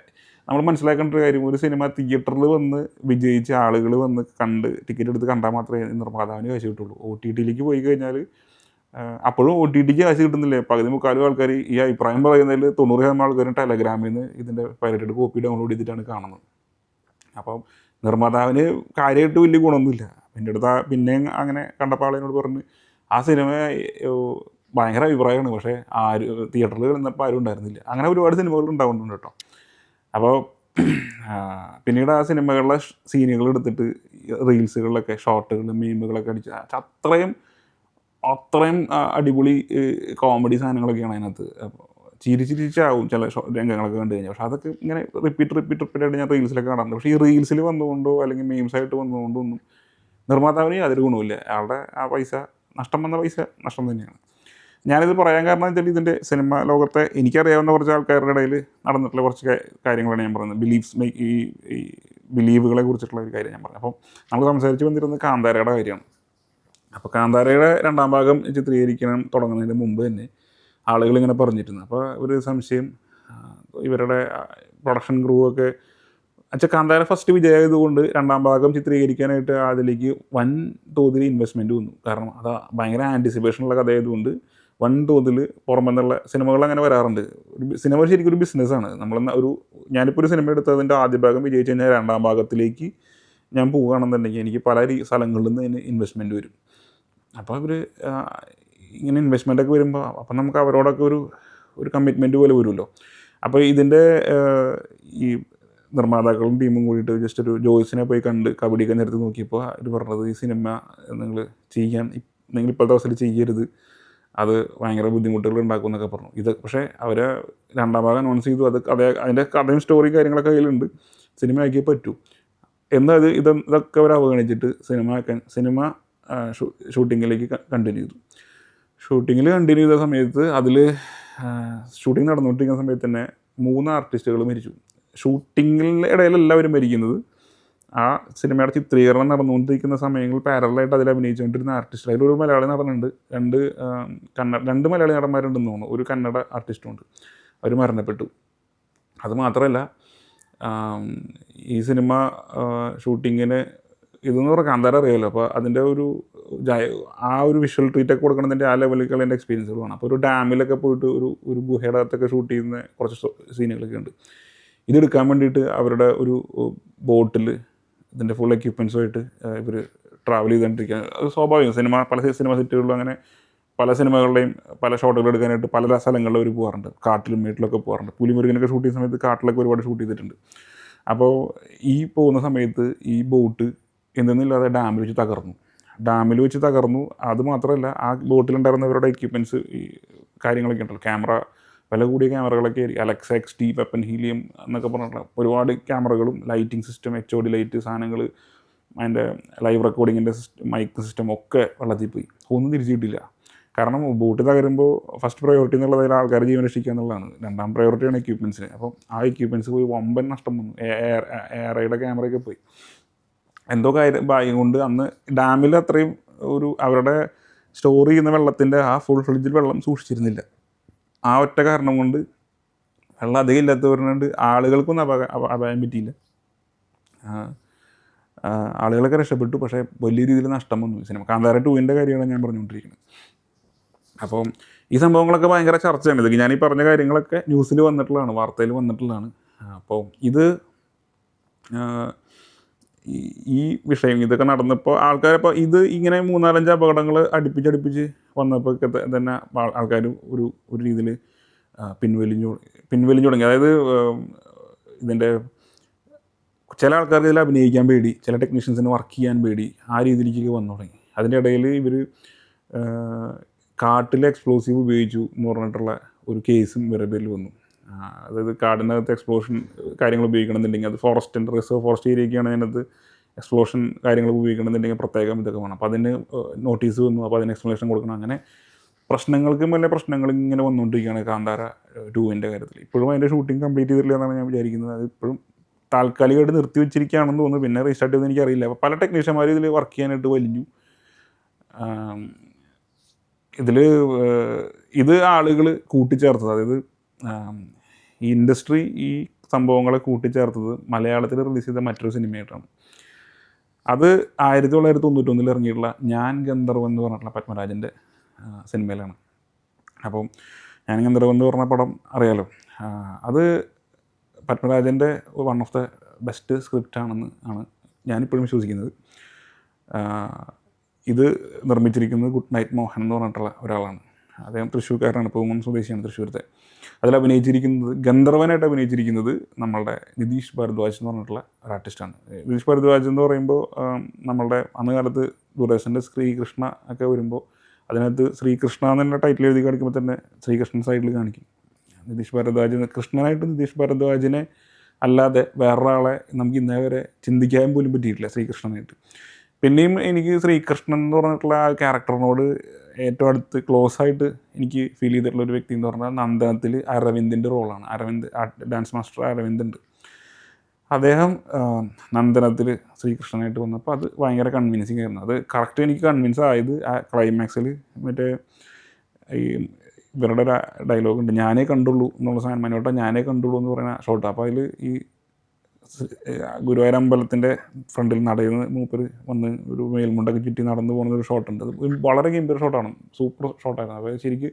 നമ്മൾ മനസ്സിലാക്കേണ്ട ഒരു കാര്യം ഒരു സിനിമ തിയേറ്ററിൽ വന്ന് വിജയിച്ച ആളുകൾ വന്ന് കണ്ട് ടിക്കറ്റ് എടുത്ത് കണ്ടാൽ മാത്രമേ നിർമ്മാതാവിന് കാശ് കിട്ടുള്ളൂ. ഒ ടി ടിയിലേക്ക് പോയി കഴിഞ്ഞാൽ അപ്പോഴും ഒ ടി ടിക്ക് കാശ് കിട്ടുന്നില്ലേ? പകുതി മുക്കാലും ആൾക്കാർ ഈ അഭിപ്രായം പറയുന്നതിൽ തൊണ്ണൂറ് ശതമാനം ആൾക്കാരും ടെലഗ്രാമിൽ നിന്ന് ഇതിന്റെ പൈലറ്റഡ് കോപ്പി ഡൗൺലോഡ് ചെയ്തിട്ടാണ് കാണുന്നത്. അപ്പം നിർമ്മാതാവിന് കാര്യമായിട്ട് വലിയ ഗുണമൊന്നുമില്ല. എന്റെ അടുത്ത് പിന്നെ അങ്ങനെ കണ്ടപ്പോൾ ആളിനോട് പറഞ്ഞ് ആ സിനിമ ഭയങ്കര അഭിപ്രായമാണ്. പക്ഷേ ആരും തിയേറ്ററിൽ കിടന്നപ്പോൾ ആരും ഉണ്ടായിരുന്നില്ല. അങ്ങനെ ഒരുപാട് സിനിമകൾ ഉണ്ടാവുന്നുണ്ട് കേട്ടോ. അപ്പോൾ പിന്നീട് ആ സിനിമകളിലെ സീനുകൾ എടുത്തിട്ട് റീൽസുകളിലൊക്കെ ഷോർട്ടുകൾ മീമുകളൊക്കെ അടിച്ച് അത്രയും അത്രയും അടിപൊളി കോമഡി സാധനങ്ങളൊക്കെയാണ് അതിനകത്ത്. അപ്പോൾ ചിരി ചിരിച്ചാവും ചില രംഗങ്ങളൊക്കെ കണ്ടു കഴിഞ്ഞാൽ. പക്ഷെ അതൊക്കെ ഇങ്ങനെ റിപ്പീറ്റ് റിപ്പീറ്റ് റിപ്പീറ്റ് ആയിട്ട് ഞാൻ റീൽസിലൊക്കെ കാണാറുണ്ട്. പക്ഷേ ഈ റീൽസിൽ വന്നുകൊണ്ടോ അല്ലെങ്കിൽ മീംസ് ആയിട്ട് വന്നുകൊണ്ടോ ഒന്നും നിർമ്മാതാവിന് യാതൊരു ഗുണവുമില്ല. അയാളുടെ ആ പൈസ നഷ്ടം വന്ന പൈസ നഷ്ടം തന്നെയാണ്. ഞാനിത് പറയാൻ കാരണം വെച്ചാൽ ഇതിന്റെ സിനിമ ലോകത്തെ എനിക്കറിയാവുന്ന കുറച്ച് ആൾക്കാരുടെ ഇടയിൽ നടന്നിട്ടുള്ള കുറച്ച് കാര്യങ്ങളാണ് ഞാൻ പറയുന്നത് ബിലീഫ്സ് ഈ ഈ ബിലീവുകളെ കുറിച്ചിട്ടുള്ള ഒരു കാര്യം ഞാൻ പറഞ്ഞു അപ്പം നമ്മൾ സംസാരിച്ച് വന്നിരുന്നത് കാന്താരയുടെ കാര്യമാണ്. അപ്പോൾ കാന്താരയുടെ രണ്ടാം ഭാഗം ചിത്രീകരിക്കണം തുടങ്ങുന്നതിന് മുമ്പ് തന്നെ ആളുകൾ ഇങ്ങനെ പറഞ്ഞിരുന്നു. അപ്പോൾ ഒരു സംശയം ഇവരുടെ പ്രൊഡക്ഷൻ ക്രൂ ഒക്കെ അച്ഛാ കാന്താര ഫസ്റ്റ് വിജയമായതുകൊണ്ട് രണ്ടാം ഭാഗം ചിത്രീകരിക്കാനായിട്ട് അതിലേക്ക് വൻ തോതിൽ ഇൻവെസ്റ്റ്മെന്റ് വന്നു. കാരണം അത് ഭയങ്കര ആന്റിസിപ്പേഷനുള്ള കഥയായതുകൊണ്ട് വൻ തോതിൽ പുറമെന്നുള്ള സിനിമകൾ അങ്ങനെ വരാറുണ്ട്. ഒരു സിനിമ ശരിക്കും ഒരു ബിസിനസ്സാണ് നമ്മൾ ഒരു ഞാനിപ്പോൾ ഒരു സിനിമ എടുത്തതിന്റെ ആദ്യ ഭാഗം വിജയിച്ചു കഴിഞ്ഞാൽ രണ്ടാം ഭാഗത്തിലേക്ക് ഞാൻ പോവുകയാണെന്നുണ്ടെങ്കിൽ എനിക്ക് പല സ്ഥലങ്ങളിൽ നിന്ന് അതിന് ഇൻവെസ്റ്റ്മെന്റ് വരും. അപ്പോൾ അവർ ഇങ്ങനെ ഇൻവെസ്റ്റ്മെന്റ് ഒക്കെ വരുമ്പോൾ അപ്പം നമുക്ക് അവരോടൊക്കെ ഒരു ഒരു കമ്മിറ്റ്മെന്റ് പോലെ വരുമല്ലോ. അപ്പോൾ ഇതിന്റെ ഈ നിർമ്മാതാക്കളും ടീമും കൂടിയിട്ട് ജസ്റ്റ് ഒരു ജോയ്സിനെ പോയി കണ്ട് കബഡിയൊക്കെ നേരത്തെ നോക്കിയപ്പോൾ ഇത് പറഞ്ഞത് ഈ സിനിമ നിങ്ങൾ ചെയ്യാൻ നിങ്ങൾ ഇപ്പോഴത്തെ അവസരം ചെയ്യരുത്. അത് ഭയങ്കര ബുദ്ധിമുട്ടുകൾ ഉണ്ടാക്കും എന്നൊക്കെ പറഞ്ഞു. ഇത് പക്ഷേ അവർ രണ്ടാം ഭാഗം അനൗൺസ് ചെയ്തു. അത് കഥ അതിന്റെ കഥയും സ്റ്റോറി കാര്യങ്ങളൊക്കെ കയ്യിലുണ്ട്. സിനിമ ആക്കിയേ പറ്റൂ. എന്നാൽ ഇത് ഇത് ഇതൊക്കെ അവർ അവഗണിച്ചിട്ട് സിനിമ സിനിമ ഷൂട്ടിങ്ങിലേക്ക് കണ്ടിന്യൂ ചെയ്തു. ഷൂട്ടിങ്ങിൽ കണ്ടിന്യൂ ചെയ്ത സമയത്ത് അതിൽ ഷൂട്ടിംഗ് നടന്നുകൊണ്ടിരിക്കുന്ന സമയത്ത് തന്നെ മൂന്ന് ആർട്ടിസ്റ്റുകൾ മരിച്ചു. ഷൂട്ടിങ്ങിന്റെ ഇടയിൽ എല്ലാവരും മരിക്കുന്നത് ആ സിനിമയുടെ ചിത്രീകരണം നടന്നുകൊണ്ടിരിക്കുന്ന സമയങ്ങളിൽ പാരലായിട്ട് അതിൽ അഭിനയിച്ചുകൊണ്ടിരുന്ന ആർട്ടിസ്റ്റ് അതിലൊരു മലയാളി നടനുണ്ട് രണ്ട് കന്നഡ രണ്ട് മലയാളി നടന്മാരുണ്ടെന്ന് തോന്നുന്നു. ഒരു കന്നഡ ആർട്ടിസ്റ്റും ഉണ്ട്. അവർ മരണപ്പെട്ടു. അത് മാത്രമല്ല ഈ സിനിമ ഷൂട്ടിങ്ങിന് ഇതെന്ന് പറഞ്ഞാൽ കാന്താര അറിയാമല്ലോ അപ്പോൾ അതിന്റെ ഒരു ആ ഒരു വിഷ്വൽ ട്രീറ്റ് ഒക്കെ കൊടുക്കണതിന്റെ ആ ലെവലിലേക്കുള്ള എന്റെ എക്സ്പീരിയൻസുകൾ വേണം അപ്പോൾ ഒരു ഡാമിലൊക്കെ പോയിട്ട് ഒരു ഒരു ഗുഹയുടെ അകത്തൊക്കെ ഷൂട്ട് ചെയ്യുന്ന കുറച്ച് സീനുകളൊക്കെ ഉണ്ട്. ഇതെടുക്കാൻ വേണ്ടിയിട്ട് അവരുടെ ഒരു ബോട്ടിൽ ഇതിന്റെ ഫുൾ എക്യുപ്മെൻസുമായിട്ട് ഇവർ ട്രാവൽ ചെയ്തുകൊണ്ടിരിക്കുക അത് സ്വാഭാവികം. സിനിമ പല സിനിമ സെറ്റുകളിലും അങ്ങനെ പല സിനിമകളുടെയും പല ഷോട്ടുകൾ എടുക്കാനായിട്ട് പല സ്ഥലങ്ങളിൽ അവർ പോകാറുണ്ട്. കാട്ടിലും വീട്ടിലൊക്കെ പോകാറുണ്ട്. പുലിമുരുകനൊക്കെ ഷൂട്ട് ചെയ്യുന്ന സമയത്ത് കാട്ടിലൊക്കെ ഒരുപാട് ഷൂട്ട് ചെയ്തിട്ടുണ്ട്. അപ്പോൾ ഈ പോകുന്ന സമയത്ത് ഈ ബോട്ട് എന്തെന്നില്ലാതെ ഡാമിൽ വെച്ച് തകർന്നു. ഡാമിൽ വെച്ച് തകർന്നു. അത് മാത്രമല്ല ആ ബോട്ടിലുണ്ടായിരുന്നവരുടെ എക്യുപ്മെന്റ്സ് ഈ കാര്യങ്ങളൊക്കെ ഉണ്ടല്ലോ. ക്യാമറ വില കൂടിയ ക്യാമറകളൊക്കെ ആയിരിക്കും. Alexa X T weapon helium എന്നൊക്കെ പറഞ്ഞിട്ടുള്ള ഒരുപാട് ക്യാമറകളും lighting system H O D light സാധനങ്ങൾ അതിന്റെ ലൈവ് റെക്കോർഡിങ്ങിന്റെ സിസ്റ്റം മൈക്ക് സിസ്റ്റം ഒക്കെ വെള്ളത്തിൽ പോയി. ഒന്നും തിരിച്ചു കിട്ടില്ല കാരണം ബോട്ട് തകരുമ്പോൾ ഫസ്റ്റ് പ്രയോറിറ്റി എന്നുള്ളത് ആൾക്കാരെ ജീവൻ രക്ഷിക്കുക എന്നുള്ളതാണ്. രണ്ടാം പ്രയോറിറ്റിയാണ് എക്യുപ്മെന്റ്സിന് അപ്പം ആ എക്യുപ്മെന്റ്സ് പോയി വമ്പൻ നഷ്ടം വന്നു. എയറയുടെ ക്യാമറയൊക്കെ പോയി. എന്തോ കാര്യം ഭാഗ്യം കൊണ്ട് അന്ന് ഡാമിൽ അത്രയും ഒരു അവരുടെ സ്റ്റോർ ചെയ്യുന്ന വെള്ളത്തിന്റെ ആ ഫുൾ ഫ്രിഡ്ജിൽ വെള്ളം സൂക്ഷിച്ചിരുന്നില്ല. ആ ഒറ്റ കാരണം കൊണ്ട് വെള്ളം അധികം ഇല്ലാത്തവരുണ്ട് ആളുകൾക്കൊന്നും അപക അപ- അപായം പറ്റിയില്ല. ആളുകളൊക്കെ രക്ഷപ്പെട്ടു പക്ഷേ വലിയ രീതിയിൽ നഷ്ടം വന്നു. സിനിമ കാന്താര ടൂവിന്റെ കാര്യമാണ് ഞാൻ പറഞ്ഞുകൊണ്ടിരിക്കുന്നത്. അപ്പം ഈ സംഭവങ്ങളൊക്കെ ഭയങ്കര ചർച്ചയാണ്. ഇത് ഞാൻ ഈ പറഞ്ഞ കാര്യങ്ങളൊക്കെ ന്യൂസിൽ വന്നിട്ടുള്ളതാണ് വാർത്തയിൽ വന്നിട്ടുള്ളതാണ്. അപ്പോൾ ഇത് ഈ- വിഷയം ഇതൊക്കെ നടന്നപ്പോൾ ആൾക്കാരിപ്പോൾ ഇത് ഇങ്ങനെ മൂന്നാലഞ്ച് അപകടങ്ങൾ അടുപ്പിച്ചടുപ്പിച്ച് വന്നപ്പോൾ തന്നെ ആൾക്കാർ ഒരു ഒരു രീതിയിൽ പിൻവലിഞ്ഞു പിൻവലിഞ്ഞു തുടങ്ങി. അതായത് ഇതിന്റെ ചില ആൾക്കാർക്ക് ഇതിൽ അഭിനയിക്കാൻ പേടി ചില ടെക്നീഷ്യൻസിന് വർക്ക് ചെയ്യാൻ പേടി ആ രീതിയിലേക്ക് വന്നു തുടങ്ങി. അതിന്റെ ഇടയിൽ ഇവർ കാട്ടിലെ എക്സ്പ്ലോസീവ് ഉപയോഗിച്ചു എന്ന് പറഞ്ഞിട്ടുള്ള ഒരു കേസും ഇവരുടെ പേരിൽ വന്നു. അതായത് കാടിനകത്ത് എക്സ്പ്ലോഷൻ കാര്യങ്ങൾ ഉപയോഗിക്കണമെന്നുണ്ടെങ്കിൽ അത് ഫോറസ്റ്റിന്റെ റിസർവ് ഫോറസ്റ്റ് ഏരിയയൊക്കെയാണ് അതിനകത്ത് എക്സ്പ്ലോഷൻ കാര്യങ്ങൾ ഉപയോഗിക്കണമെന്നുണ്ടെങ്കിൽ പ്രത്യേകം ഇതൊക്കെ വേണം. അപ്പോൾ അതിന് നോട്ടീസ് വന്നു. അപ്പോൾ അതിന് എക്സ്പ്ലനേഷൻ കൊടുക്കണം. അങ്ങനെ പ്രശ്നങ്ങൾക്ക് വലിയ പ്രശ്നങ്ങൾ ഇങ്ങനെ വന്നുകൊണ്ടിരിക്കുകയാണ് കാന്താര ടൂവിന്റെ കാര്യത്തിൽ. ഇപ്പോഴും അതിന്റെ ഷൂട്ടിംഗ് കംപ്ലീറ്റ് ചെയ്തിട്ടില്ല എന്നാണ് ഞാൻ വിചാരിക്കുന്നത്. അത് ഇപ്പോഴും താൽക്കാലികമായിട്ട് നിർത്തി വെച്ചിരിക്കുകയാണെന്ന് തോന്നുന്നു. പിന്നെ റീസ്റ്റാർട്ട് ചെയ്തെന്ന് എനിക്കറിയില്ല. അപ്പോൾ പല ടെക്നീഷ്യന്മാർ ഇതിൽ വർക്ക് ചെയ്യാനായിട്ട് വലിഞ്ഞു. ഇതിൽ ഇത് ആളുകൾ കൂട്ടിച്ചേർത്തത്. അതായത് ഈ ഇൻഡസ്ട്രി ഈ സംഭവങ്ങളെ കൂട്ടിച്ചേർത്തത് മലയാളത്തിൽ റിലീസ് ചെയ്ത മറ്റൊരു സിനിമയായിട്ടാണ്. അത് ആയിരത്തി തൊള്ളായിരത്തി തൊണ്ണൂറ്റൊന്നിൽ ഇറങ്ങിയിട്ടുള്ള ഞാൻ ഗന്ധർവ് എന്ന് പറഞ്ഞിട്ടുള്ള പത്മരാജന്റെ സിനിമയിലാണ്. അപ്പം ഞാൻ ഗന്ധർവ് എന്ന് പറഞ്ഞ പടം അറിയാലോ. അത് പത്മരാജന്റെ one of the best script ആണെന്ന് ആണ് ഞാനിപ്പോഴും വിശ്വസിക്കുന്നത്. ഇത് നിർമ്മിച്ചിരിക്കുന്നത് ഗുഡ് നൈറ്റ് മോഹൻ എന്ന് പറഞ്ഞിട്ടുള്ള ഒരാളാണ്. അദ്ദേഹം തൃശ്ശൂർക്കാരനാണ്. പൂമം സ്വദേശിയാണ് തൃശ്ശൂരത്തെ. അതിൽ അഭിനയിച്ചിരിക്കുന്നത് ഗന്ധർവനായിട്ട് അഭിനയിച്ചിരിക്കുന്നത് നമ്മളുടെ നിതീഷ് ഭാരദ്വാജ് എന്ന് പറഞ്ഞിട്ടുള്ള ഒരു ആർട്ടിസ്റ്റാണ് നിതീഷ് ഭാരദ്വാജ് എന്ന് പറയുമ്പോൾ നമ്മളുടെ അന്ന് കാലത്ത് ദൂരദർശന്റെ ശ്രീകൃഷ്ണ ഒക്കെ വരുമ്പോൾ അതിനകത്ത് ശ്രീകൃഷ്ണ എന്നുള്ള ടൈറ്റിൽ എഴുതി കാണിക്കുമ്പോൾ തന്നെ ശ്രീകൃഷ്ണൻ സൈഡിൽ കാണിക്കും. നിതീഷ് ഭാരദ്വാജ് കൃഷ്ണനായിട്ട് നിതീഷ് ഭാരദ്വാജിനെ അല്ലാതെ വേറൊരാളെ നമുക്ക് ഇന്നേ വരെ ചിന്തിക്കാൻ പോലും പറ്റിയിട്ടില്ല ശ്രീകൃഷ്ണനായിട്ട്. പിന്നെയും എനിക്ക് ശ്രീകൃഷ്ണൻ എന്ന് പറഞ്ഞിട്ടുള്ള ആ ക്യാരക്ടറിനോട് ഏറ്റവും അടുത്ത് ക്ലോസ് ആയിട്ട് എനിക്ക് ഫീൽ ചെയ്തിട്ടുള്ള ഒരു വ്യക്തി എന്ന് പറഞ്ഞാൽ നന്ദനത്തിൽ അരവിന്ദിന്റെ റോളാണ് അരവിന്ദ് ഡാൻസ് മാസ്റ്റർ അരവിന്ദ് ഉണ്ട്. അദ്ദേഹം നന്ദനത്തിൽ ശ്രീകൃഷ്ണനായിട്ട് വന്നപ്പോൾ അത് ഭയങ്കര കൺവിൻസിങ് ആയിരുന്നു. അത് കറക്റ്റ് എനിക്ക് കൺവിൻസ് ആയത് ആ ക്ലൈമാക്സിൽ മറ്റേ ഈ ഇവരുടെ ഒരു ഡയലോഗ് ഉണ്ട്. ഞാനേ കണ്ടുള്ളൂ എന്നുള്ള സാധനം മനോട്ട ഞാനേ കണ്ടുള്ളൂ എന്ന് പറയുന്ന ഷോട്ട് അപ്പോൾ അതിൽ ഈ ഗുരുവായൂർ അമ്പലത്തിന്റെ ഫ്രണ്ടിൽ നടയുന്ന മൂപ്പർ വന്ന് ഒരു മേൽമുണ്ടൊക്കെ ചുറ്റി നടന്നു പോകുന്ന ഒരു ഷോട്ടുണ്ട് വളരെ ഗംഭീര ഷോട്ടാണ് സൂപ്പർ ഷോട്ടായിരുന്നു അപ്പോൾ ശരിക്ക്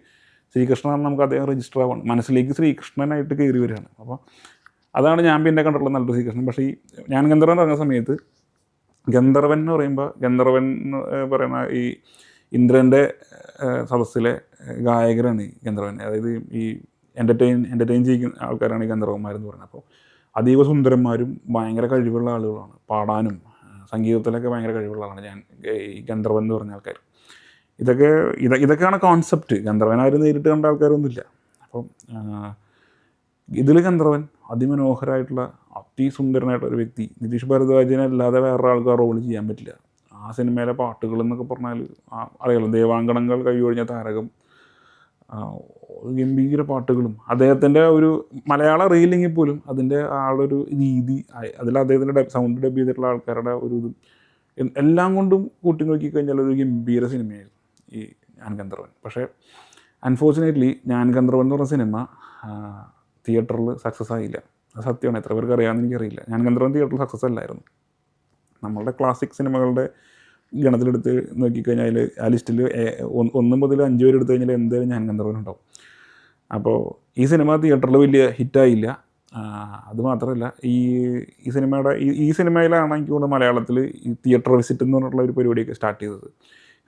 ശ്രീകൃഷ്ണൻ നമുക്ക് അദ്ദേഹം രജിസ്റ്റർ ആവാണ് മനസ്സിലേക്ക് ശ്രീകൃഷ്ണനായിട്ട് കയറി വരികയാണ്. അപ്പോൾ അതാണ് ഞാൻ പിന്നെ കണ്ടിട്ടുള്ള നല്ലൊരു ശ്രീകൃഷ്ണൻ. പക്ഷേ ഈ ഞാൻ ഗന്ധർവൻ ഇറങ്ങുന്ന സമയത്ത് ഗന്ധർവൻ എന്ന് പറയുമ്പോൾ ഗന്ധർവൻ എന്ന് പറയുന്ന ഈ ഇന്ദ്രന്റെ സദസ്സിലെ ഗായകരാണ് ഈ ഗന്ധർവൻ. അതായത് ഈ എന്റർടൈൻ എന്റർടൈൻ ചെയ്യുന്ന ആൾക്കാരാണ് ഈ ഗന്ധർവന്മാരെന്ന് പറയുന്നത്. അപ്പോൾ അതീവ സുന്ദരന്മാരും ഭയങ്കര കഴിവുള്ള ആളുകളാണ്. പാടാനും സംഗീതത്തിലൊക്കെ ഭയങ്കര കഴിവുള്ള ആളാണ് ഞാൻ ഈ ഗന്ധർവൻ എന്ന് പറഞ്ഞ ആൾക്കാർ ഇതൊക്കെ ഇത് ഇതൊക്കെയാണ് കോൺസെപ്റ്റ് ഗന്ധർവൻ ആരും നേരിട്ട് കണ്ട ആൾക്കാരൊന്നുമില്ല. അപ്പം ഇതിൽ ഗന്ധർവൻ അതിമനോഹരമായിട്ടുള്ള അതിസുന്ദരനായിട്ടുള്ള ഒരു വ്യക്തി. നിതീഷ് ഭരദ്വാജിനെ അല്ലാതെ വേറെ ആൾക്ക് റോൾ ചെയ്യാൻ പറ്റില്ല. ആ സിനിമയിലെ പാട്ടുകൾ എന്നൊക്കെ പറഞ്ഞാൽ അറിയാലോ ദേവാങ്കണങ്ങൾ കഴിഞ്ഞ താരകം ഗംഭീര പാട്ടുകളും. അദ്ദേഹത്തിന്റെ ഒരു മലയാള റീലിങ്ങിൽ പോലും അതിന്റെ ആളൊരു രീതി അതിൽ അദ്ദേഹത്തിന്റെ സൗണ്ട് ഡബ് ചെയ്തിട്ടുള്ള ആൾക്കാരുടെ ഒരു ഇതും എല്ലാം കൊണ്ടും കൂട്ടി നോക്കിക്കഴിഞ്ഞാൽ ഒരു ഗംഭീര സിനിമയായിരുന്നു ഈ ഞാൻ ഗന്ധർവൻ പക്ഷേ അൺഫോർച്ചുനേറ്റ്ലി ഞാൻ ഗന്ധർവൻ എന്ന് പറഞ്ഞ സിനിമ തിയേറ്ററിൽ സക്സസ് ആയില്ല. അത് സത്യമാണ്. എത്ര പേർക്ക് അറിയാമെന്ന് എനിക്കറിയില്ല. ഞാൻ ഗന്ധർവൻ തിയേറ്ററിൽ സക്സസ് അല്ലായിരുന്നു. നമ്മളുടെ ക്ലാസിക് സിനിമകളുടെ ഗണത്തിലെടുത്ത് നോക്കിക്കഴിഞ്ഞാൽ ആ ലിസ്റ്റിൽ ഒന്ന് മുതൽ അഞ്ച് പേര് എടുത്തു കഴിഞ്ഞാൽ എന്തായാലും ഞാൻ ഗന്ധർവൻ ഉണ്ടാവും. അപ്പോൾ ഈ സിനിമ തിയേറ്ററിൽ വലിയ ഹിറ്റായില്ല. അത് മാത്രമല്ല ഈ ഈ സിനിമയുടെ ഈ ഈ സിനിമയിലാണ് എനിക്ക് കൂടുതൽ മലയാളത്തിൽ ഈ തിയേറ്റർ വിസിറ്റ് എന്ന് പറഞ്ഞിട്ടുള്ള ഒരു പരിപാടിയൊക്കെ സ്റ്റാർട്ട് ചെയ്തത്.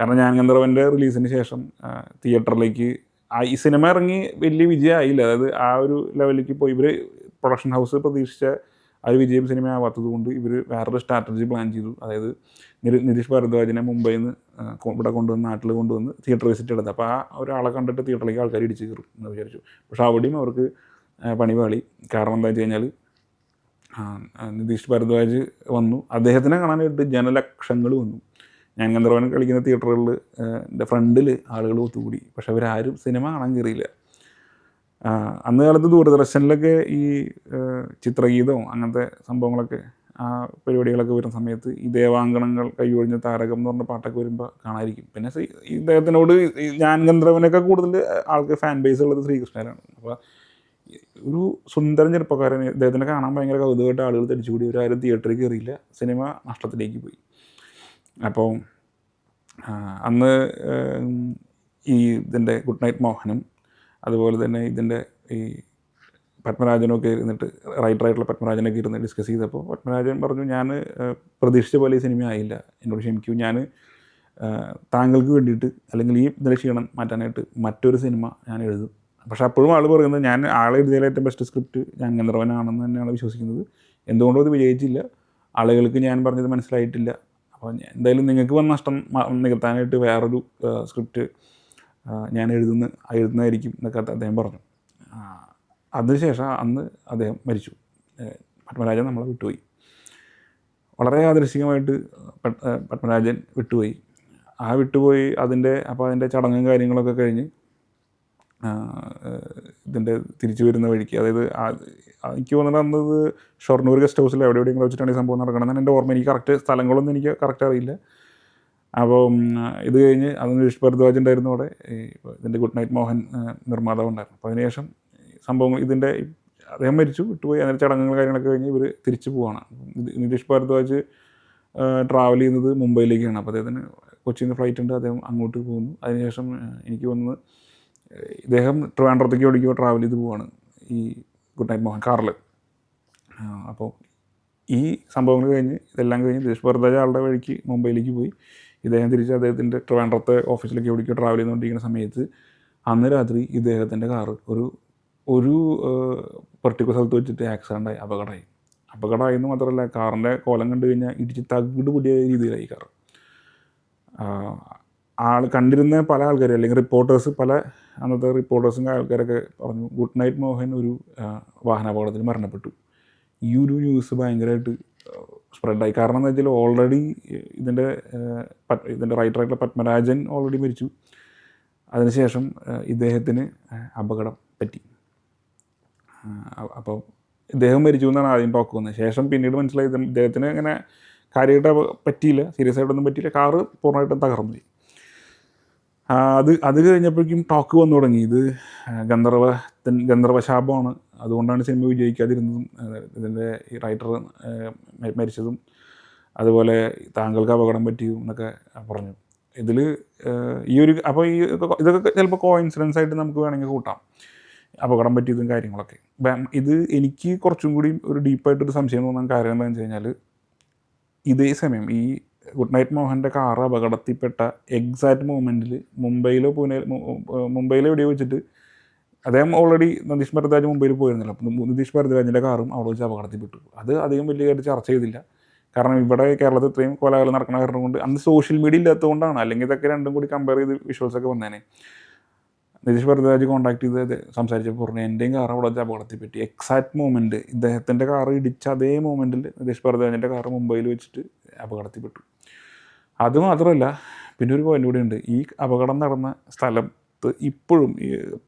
കാരണം ഞാൻ ഗന്ധർവന്റെ റിലീസിന് ശേഷം തിയേറ്ററിലേക്ക് ആ ഈ സിനിമ ഇറങ്ങി വലിയ വിജയമായില്ല. അതായത് ആ ഒരു ലെവലിലേക്ക് പോയി ഇവർ പ്രൊഡക്ഷൻ ഹൗസ് പ്രതീക്ഷിച്ച ഒരു വിജയം സിനിമ ആവാത്തത് കൊണ്ട് ഇവർ വേറൊരു സ്ട്രാറ്റജി പ്ലാൻ ചെയ്തു. അതായത് നിര- നിതീഷ് ഭരദ്വാജിനെ മുംബൈയിൽ നിന്ന് ഇവിടെ കൊണ്ടുവന്ന് നാട്ടിൽ കൊണ്ടുവന്ന് തിയേറ്റർ വിസിറ്റ് എടുത്തത് അപ്പോൾ ആ ഒരാളെ കണ്ടിട്ട് തിയേറ്ററിലേക്ക് ആൾക്കാർ ഇടിച്ച് കയറും എന്ന് വിചാരിച്ചു. പക്ഷേ അവിടെയും അവർക്ക് പണിപാളി. പണി പാളി കാരണം എന്താ വെച്ച് കഴിഞ്ഞാൽ നിതീഷ് ഭരദ്വാജ് വന്നു. അദ്ദേഹത്തിനെ കാണാനായിട്ട് ജനലക്ഷങ്ങൾ വന്നു. ഞാൻ ഗന്ധർവൻ കളിക്കുന്ന തിയേറ്ററുകളിൽ എന്റെ ഫ്രണ്ടിൽ ആളുകൾ ഒത്തുകൂടി. പക്ഷെ അവരാരും സിനിമ കാണാൻ കയറിയില്ല അന്ന് കാലത്ത് ദൂരദർശനിലൊക്കെ ഈ ചിത്രഗീതവും അങ്ങനത്തെ സംഭവങ്ങളൊക്കെ ആ പരിപാടികളൊക്കെ വരുന്ന സമയത്ത് ഈ ദേവാങ്കണങ്ങൾ കൈയൊഴിഞ്ഞ താരകം എന്ന് പറഞ്ഞ പാട്ടൊക്കെ വരുമ്പോൾ കാണാതിരിക്കും. പിന്നെ ശ്രീ ഇദ്ദേഹത്തിനോട് ഞാൻ ഗന്ധർവനൊക്കെ കൂടുതൽ ആൾക്ക് ഫാൻ ബേസ് ഉള്ളത് ശ്രീകൃഷ്ണനാണ് അപ്പോൾ ഒരു സുന്ദരൻ ചെറുപ്പക്കാരൻ ഇദ്ദേഹത്തിനെ കാണാൻ ഭയങ്കര കൗതുകമായിട്ട് ആളുകൾ തിരിച്ചുകൂടി. ഒരു ആരും തിയേറ്ററിൽ കയറിയില്ല സിനിമ നഷ്ടത്തിലേക്ക് പോയി. അപ്പോൾ അന്ന് ഈ ഇതിന്റെ ഗുഡ് നൈറ്റ് മോഹനും അതുപോലെ തന്നെ ഇതിന്റെ ഈ പത്മരാജനൊക്കെ ഇരുന്നിട്ട് റൈറ്ററായിട്ടുള്ള പത്മരാജനൊക്കെ ഇരുന്ന് ഡിസ്കസ് ചെയ്തപ്പോൾ പത്മരാജൻ പറഞ്ഞു ഞാൻ പ്രതീക്ഷിച്ച പോലെ ഈ സിനിമ ആയില്ല. എന്നോട് ക്ഷമിക്കൂ. ഞാൻ താങ്കൾക്ക് വേണ്ടിയിട്ട് അല്ലെങ്കിൽ ഈ ഇതിലെ മാറ്റാനായിട്ട് മറ്റൊരു സിനിമ ഞാൻ എഴുതും. പക്ഷേ അപ്പോഴും ആൾ പറയുന്നത് ഞാൻ ആളെ എഴുതിയാലും ഏറ്റവും ബെസ്റ്റ് സ്ക്രിപ്റ്റ് ഞാൻ ഗന്ധർവനാണെന്ന് തന്നെയാണ് വിശ്വസിക്കുന്നത്. എന്തുകൊണ്ടും അത് വിജയിച്ചില്ല. ആളുകൾക്ക് ഞാൻ പറഞ്ഞത് മനസ്സിലായിട്ടില്ല. അപ്പോൾ എന്തായാലും നിങ്ങൾക്ക് വന്ന നഷ്ടം നികത്താനായിട്ട് വേറൊരു സ്ക്രിപ്റ്റ് ഞാൻ എഴുതുന്ന എഴുതുന്നതായിരിക്കും എന്നൊക്കെ അദ്ദേഹം പറഞ്ഞു. അതിനുശേഷം അന്ന് അദ്ദേഹം മരിച്ചു. പത്മരാജൻ നമ്മളെ വിട്ടുപോയി. വളരെ ആദർശികമായിട്ട് പത്മരാജൻ വിട്ടുപോയി. ആ വിട്ടുപോയി അതിന്റെ അപ്പോൾ അതിന്റെ ചടങ്ങും കാര്യങ്ങളൊക്കെ കഴിഞ്ഞ് ഇതിന്റെ തിരിച്ചു വരുന്ന വഴിക്ക് അതായത് എനിക്ക് തോന്നുന്നത് അന്ന് ഷൊർണൂർ ഗസ്റ്റ് ഹൗസിൽ എവിടെ എവിടെയെങ്കിലും വെച്ചിട്ടാണ് ഈ സംഭവം നടക്കണമെന്ന് എന്റെ ഓർമ്മ. എനിക്ക് കറക്റ്റ് സ്ഥലങ്ങളൊന്നും എനിക്ക് കറക്റ്റ് അറിയില്ല. അപ്പോൾ ഇത് കഴിഞ്ഞ് അന്ന് നിഷ് ഭരദ്വാജ് ഉണ്ടായിരുന്നു അവിടെ ഇതിന്റെ ഗുഡ് നൈറ്റ് മോഹൻ നിർമ്മാതാവ് ഉണ്ടായിരുന്നു അപ്പോൾ അതിനുശേഷം സംഭവം ഇതിന്റെ അദ്ദേഹം മരിച്ചു വിട്ടുപോയി. അതിന്റെ ചടങ്ങുകൾ കാര്യങ്ങളൊക്കെ കഴിഞ്ഞ് ഇവർ തിരിച്ചു പോവാണ്. നിതീഷ് ഭാരദ്വാജ് ട്രാവൽ ചെയ്യുന്നത് മുംബൈയിലേക്കാണ്. അപ്പോൾ അദ്ദേഹത്തിന് കൊച്ചിയിൽ നിന്ന് ഫ്ലൈറ്റ് ഉണ്ട് അദ്ദേഹം അങ്ങോട്ട് പോകുന്നു. അതിനുശേഷം എനിക്ക് വന്നത് ഇദ്ദേഹം ട്രിവാൻഡ്രത്തേക്ക് ഓടിക്കുമ്പോൾ ട്രാവൽ ചെയ്ത് പോവാണ് ഈ ഗുഡ് നൈറ്റ് മോഹൻ കാറിൽ അപ്പോൾ ഈ സംഭവങ്ങൾ കഴിഞ്ഞ് ഇതെല്ലാം കഴിഞ്ഞ് നിതീഷ് ഭരദ്വാജ് ആളുടെ വഴിക്ക് മുംബൈയിലേക്ക് പോയി. ഇദ്ദേഹം തിരിച്ച് അദ്ദേഹത്തിന്റെ ട്രിവാൻഡ്രത്തെ ഓഫീസിലേക്ക് എവിടേക്കോ ട്രാവൽ ചെയ്തുകൊണ്ടിരിക്കുന്ന സമയത്ത് അന്ന് രാത്രി ഇദ്ദേഹത്തിന്റെ കാറ് ഒരു ഒരു പെർട്ടിക്കുലർ സ്ഥലത്ത് വെച്ചിട്ട് ആക്സിഡന്റ് ആയി അപകടമായി. അപകടമായി എന്ന് മാത്രമല്ല കാറിന്റെ കോലം കണ്ടു കഴിഞ്ഞാൽ ഇടിച്ച് തകിട് പുതിയ രീതിയിലായി കാർ ആൾ കണ്ടിരുന്ന പല ആൾക്കാരും അല്ലെങ്കിൽ റിപ്പോർട്ടേഴ്സ് പല അന്നത്തെ റിപ്പോർട്ടേഴ്സും ആൾക്കാരൊക്കെ പറഞ്ഞു ഗുഡ് നൈറ്റ് മോഹൻ ഒരു വാഹനാപകടത്തിൽ മരണപ്പെട്ടു. ഈ ഒരു ന്യൂസ് ഭയങ്കരമായിട്ട് സ്പ്രെഡായി കാരണം എന്ന് വെച്ചാൽ ഓൾറെഡി ഇതിന്റെ ഇതിന്റെ റൈറ്ററായിട്ടുള്ള പത്മരാജൻ ഓൾറെഡി മരിച്ചു. അതിനുശേഷം ഇദ്ദേഹത്തിന് അപകടം പറ്റി. അപ്പോൾ ഇദ്ദേഹം മരിച്ചു എന്നാണ് ആദ്യം ടോക്ക് വന്നത്. ശേഷം പിന്നീട് മനസ്സിലായി ഇദ്ദേഹത്തിന് അങ്ങനെ കാര്യമായിട്ട് പറ്റിയില്ല. സീരിയസ് ആയിട്ടൊന്നും പറ്റിയില്ല. കാറ് പൂർണമായിട്ടും തകർന്നു അത് അത് കഴിഞ്ഞപ്പോഴേക്കും ടോക്ക് വന്നു തുടങ്ങി. ഇത് ഗന്ധർവ ഗന്ധർവശാപമാണ് അതുകൊണ്ടാണ് സിനിമ വിജയിക്കാതിരുന്നതും ഇതിന്റെ ഈ റൈറ്റർ മരിച്ചതും അതുപോലെ താങ്കൾക്ക് അപകടം പറ്റിയും എന്നൊക്കെ പറഞ്ഞു. ഇതിൽ ഈ ഒരു അപ്പോൾ ഈ ഇതൊക്കെ ചിലപ്പോൾ കോയിൻസിഡൻസ് ആയിട്ട് നമുക്ക് വേണമെങ്കിൽ കൂട്ടാം. അപകടം പറ്റിയതും കാര്യങ്ങളൊക്കെ. ഇത് എനിക്ക് കുറച്ചും കൂടി ഒരു ഡീപ്പായിട്ടൊരു സംശയം തോന്നാൻ കാര്യം എന്താണെന്ന് വെച്ച് കഴിഞ്ഞാൽ ഇതേ സമയം ഈ ഗുഡ് നൈറ്റ് മോഹന്റെ കാർ അപകടത്തിൽപ്പെട്ട എക്സാക്റ്റ് മൂമെന്റിൽ മുംബൈയിലോ പൂനെ മുംബൈയിലോ എവിടെയോ വെച്ചിട്ട് അദ്ദേഹം ഓൾറെഡി നിതീഷ് ഭരദ്വാജ് മുംബൈയിൽ പോയിരുന്നില്ല. അപ്പം നിതീഷ് ഭരദ്വാജിന്റെ കാറും അവിടെ വെച്ച് അപകടത്തിൽപ്പെട്ടു അത് അധികം വലിയ കാര്യം ചർച്ച ചെയ്തില്ല. കാരണം ഇവിടെ കേരളത്തിൽ ഇത്രയും കോലാഹലം നടക്കുന്ന കാരണം കൊണ്ട് അന്ന് സോഷ്യൽ മീഡിയ ഇല്ലാത്തതുകൊണ്ടാണ്. അല്ലെങ്കിൽ ഇതൊക്കെ രണ്ടും കൂടി കമ്പയർ ചെയ്ത് വിഷ്വൽസ് ഒക്കെ വന്നേനെ. നിതീഷ് ഭരദ്വാജ് കോൺടാക്ട് ചെയ്ത് സംസാരിച്ചപ്പോൾ പറഞ്ഞു എന്റെയും കാർ അവിടെ വെച്ച് അപകടത്തിൽ പറ്റി എക്സാക്ട് മൂമെന്റ് ഇദ്ദേഹത്തിന്റെ കാർ ഇടിച്ച അതേ മൂമെന്റിൽ നിതീഷ് ഭരദ്വാജിന്റെ കാർ മുംബൈയിൽ വെച്ചിട്ട് അപകടത്തിൽപ്പെട്ടു അതുമാത്രമല്ല പിന്നെ ഒരു പോയിന്റ് കൂടി ഉണ്ട്. ഈ അപകടം നടന്ന സ്ഥലത്ത് ഇപ്പോഴും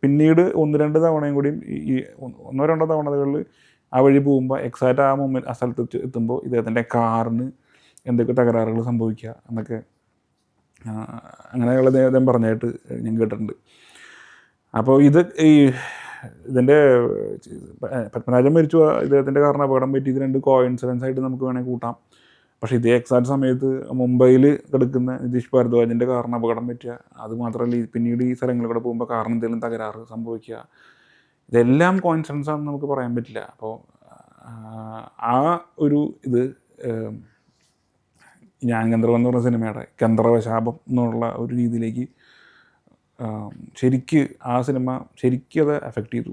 പിന്നീട് ഒന്ന് രണ്ട് തവണയും കൂടിയും ഈ- ഒന്നോ രണ്ടോ തവണകളിൽ ആ വഴി പോകുമ്പോൾ എക്സാക്റ്റ് ആ മൊമെന്റ് ആ സ്ഥലത്ത് എത്തി- എത്തുമ്പോൾ ഇദ്ദേഹത്തിന്റെ കാറിന് എന്തൊക്കെ തകരാറുകൾ സംഭവിക്കുക എന്നൊക്കെ അങ്ങനെയുള്ള അദ്ദേഹം പറഞ്ഞായിട്ട് ഞാൻ കേട്ടിട്ടുണ്ട്. അപ്പോൾ ഇത് ഈ ഇതിന്റെ പത്മരാജൻ മരിച്ചു ഇദ്ദേഹത്തിന്റെ കാരണം അപകടം പറ്റി ഇത് രണ്ട് കോയിൻസിഡൻസ് ആയിട്ട് നമുക്ക് വേണമെങ്കിൽ കൂട്ടാം. പക്ഷേ ഇതേ എക്സാക്ട് സമയത്ത് മുംബൈയിൽ കിടക്കുന്ന നിതീഷ് ഭാരദ്വാജിന്റെ കാറിന് അപകടം പറ്റുക അതുമാത്രമല്ല പിന്നീട് ഈ സ്ഥലങ്ങളിലൂടെ പോകുമ്പോൾ കാറിന് എന്തെങ്കിലും തകരാറ് സംഭവിക്കുക. ഇതെല്ലാം കോൺഫിഡൻസ് ആണെന്ന് നമുക്ക് പറയാൻ പറ്റില്ല. അപ്പോൾ ആ ഒരു ഇത് ഞാൻ ഗന്ധർവൻ എന്ന് പറഞ്ഞ സിനിമയുടെ ഗന്ധർവശാപം എന്നുള്ള ഒരു രീതിയിലേക്ക് ശരിക്ക് ആ സിനിമ ശരിക്കും അത് എഫക്റ്റ് ചെയ്തു.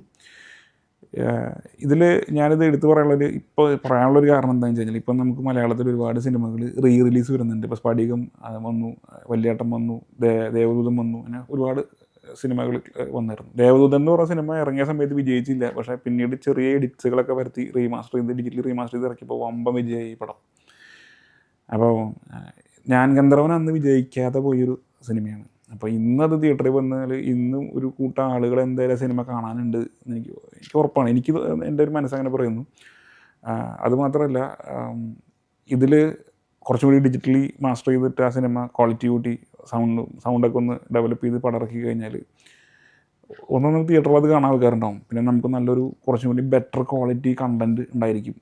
ഇതിൽ ഞാനിത് എടുത്തു പറയാനുള്ളൊരു ഇപ്പോൾ പറയാനുള്ളൊരു കാരണം എന്താണെന്ന് വെച്ച് കഴിഞ്ഞാൽ ഇപ്പം നമുക്ക് മലയാളത്തിൽ ഒരുപാട് സിനിമകൾ റീ റിലീസ് വരുന്നുണ്ട്. ഇപ്പോൾ സ്പടികം വന്നു വല്യാട്ടം വന്നു ദേവദൂതം വന്നു അങ്ങനെ ഒരുപാട് സിനിമകൾ വന്നിരുന്നു. ദേവദൂതൻ എന്ന് പറഞ്ഞ സിനിമ ഇറങ്ങിയ സമയത്ത് വിജയിച്ചില്ല. പക്ഷേ പിന്നീട് ചെറിയ എഡിറ്റ്സുകളൊക്കെ വരുത്തി റീമാസ്റ്റർ ചെയ്ത് ഡിജിറ്റൽ റീമാസ്റ്റർ ചെയ്ത് ഇറക്കിയപ്പോൾ വമ്പം വിജയമായി പടം. അപ്പോൾ ഞാൻ ഗന്ധർവൻ അന്ന് വിജയിക്കാതെ പോയൊരു സിനിമയാണ്. അപ്പോൾ ഇന്നത് തിയേറ്ററിൽ വന്നാൽ ഇന്നും ഒരു കൂട്ടം ആളുകൾ എന്തായാലും സിനിമ കാണാനുണ്ട് എനിക്ക് എനിക്ക് ഉറപ്പാണ്. എനിക്ക് എന്റെ ഒരു മനസ്സങ്ങനെ പറയുന്നു. അതുമാത്രമല്ല ഇതിൽ കുറച്ചും കൂടി ഡിജിറ്റലി മാസ്റ്റർ ചെയ്തിട്ട് ആ സിനിമ ക്വാളിറ്റി കൂട്ടി സൗണ്ട് സൗണ്ടൊക്കെ ഒന്ന് ഡെവലപ്പ് ചെയ്ത് പടം ഇറക്കി കഴിഞ്ഞാൽ ഒന്നും തിയേറ്ററിൽ അത് കാണാൻ ആൾക്കാരുണ്ടാവും. പിന്നെ നമുക്ക് നല്ലൊരു കുറച്ചും കൂടി ബെറ്റർ ക്വാളിറ്റി കണ്ടന്റ് ഉണ്ടായിരിക്കും.